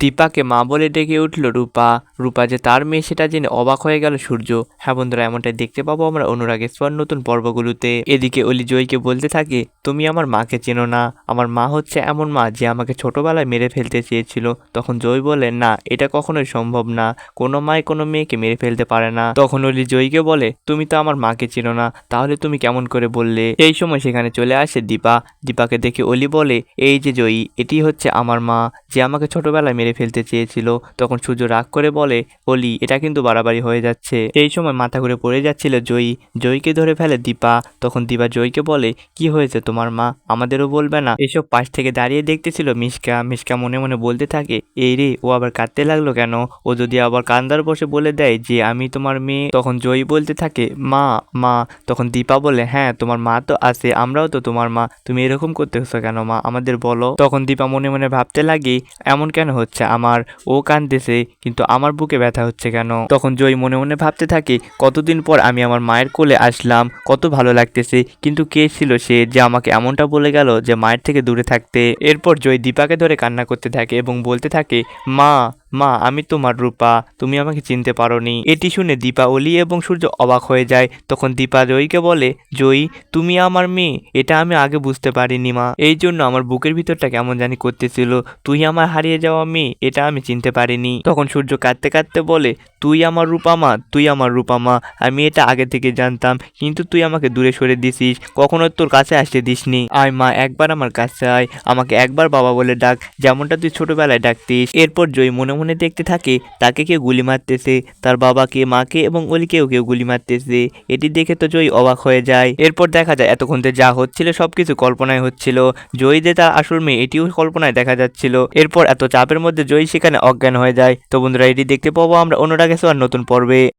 দীপাকে মা বলে ডেকে উঠল, রূপা রূপা যে তার মেয়ে, সেটা জেনে অবাক হয়ে গেল সূর্য। হ্যাঁ বন্ধুরা, এমনটাই দেখতে পাবো আমরা অনুরাগের সোয়ার নতুন পর্বগুলোতে। এদিকে অলি জয়কে বলতে থাকে, তুমি আমার মাকে চেনো না। আমার মা হচ্ছে এমন মা যে আমাকে ছোটবেলায় মেরে ফেলতে চেয়েছিল তখন জয় বলে, না, এটা কখনোই সম্ভব না। কোনো মায় কোনো মেয়েকে মেরে ফেলতে পারে না তখন অলি জয়কে বলে, তুমি তো আমার মাকে চেনো না। তাহলে তুমি কেমন করে বললে এই সময় সেখানে চলে আসে দীপা। দীপাকে দেখে অলি বলে, এই যে জয়ী, এটি হচ্ছে আমার মা যে আমাকে ছোটবেলায় মেরে ফেলতে চেয়েছিল। তখন সূর্য রাগ করে বলে, অলি, এটা কিন্তু বাড়াবাড়ি হয়ে যাচ্ছে। এই সময় মাথা ঘুরে পড়ে যাচ্ছিল জয়ী। জয়ীকে ধরে ফেলে দীপা। তখন দীপা জয়ীকে বলে, কি হয়েছে তোমার মা? আমাদেরও বলবে না? এসব পাশ থেকে দাঁড়িয়ে দেখতেছিল মিশকা। মিশকা মনে মনে বলতে থাকে, এই রে, ও আবার কাঁদতে লাগল কেন? ও যদি আবার কান্দার বসে বলে দেয় যে আমি তোমার মেয়ে, তখন জয়ী বলতে থাকে, মা মা। তখন দীপা বলে হ্যাঁ তোমার মা তো আছে, আমরাও তো তোমার মা। তুমি এরকম করতেছো কেন মা? আমাদের বলো। তখন দীপা মনে মনে ভাবতে লাগে, এমন কেন হচ্ছে? আমার ও কাঁদতেছে, কিন্তু আমার বুকে ব্যথা হচ্ছে কেন? তখন জয় মনে মনে ভাবতে থাকে, কতদিন পর আমি আমার মায়ের কোলে আসলাম, কত ভালো লাগতেছে, কিন্তু কে ছিল সে যে আমাকে এমনটা বলে গেল যে মায়ের থেকে দূরে থাকতে? এরপর জয় দীপাকে ধরে কান্না করতে থাকে এবং বলতে থাকে, মা মা, আমি তোমার রূপা, তুমি আমাকে চিনতে পারো নি এটি শুনে দীপা অলি এবং সূর্য অবাক হয়ে যায়। তখন দীপা জয়ীকে বলে, জয়ী, তুমি আমার মেয়ে। এটা আমি আগে বুঝতে পারিনি, মা। এই জন্য আমার বুকের ভিতরটা কেমন জানি করতেছিল। তুই আমার হারিয়ে যাওয়া মেয়ে, এটা আমি চিনতে পারিনি। তখন সূর্য কাঁদতে কাঁদতে বলে তুই আমার রূপা মা তুই আমার রূপা মা আমি এটা আগে থেকে জানতাম, কিন্তু তুই আমাকে দূরে সরে দিছিস। কখনো তোর কাছে আসতে দিসনি। আয় মা, একবার আমার কাছে আয়। আমাকে একবার বাবা বলে ডাক, যেমনটা তুই ছোটবেলায় ডাকতিস। এরপর জয় মনে মনে দেখতে থাকে, তাকে কেউ গুলি মারতেছে, তার বাবাকে, মাকে এবং অলিকেও কেউ গুলি মারতেছে। এটি দেখে তো জয় অবাক হয়ে যায়। এরপর দেখা যায়, এতক্ষণ তো যা হচ্ছিল সবকিছু কল্পনায় হচ্ছিল। জয় যে তার আসল মেয়ে, এটিও কল্পনায় দেখা যাচ্ছিল। এরপর এত চাপের মধ্যে জয় সেখানে অজ্ঞান হয়ে যায়। তো বন্ধুরা, এটি দেখতে পাবো আমরা অনুরাগে আর নতুন পর্বে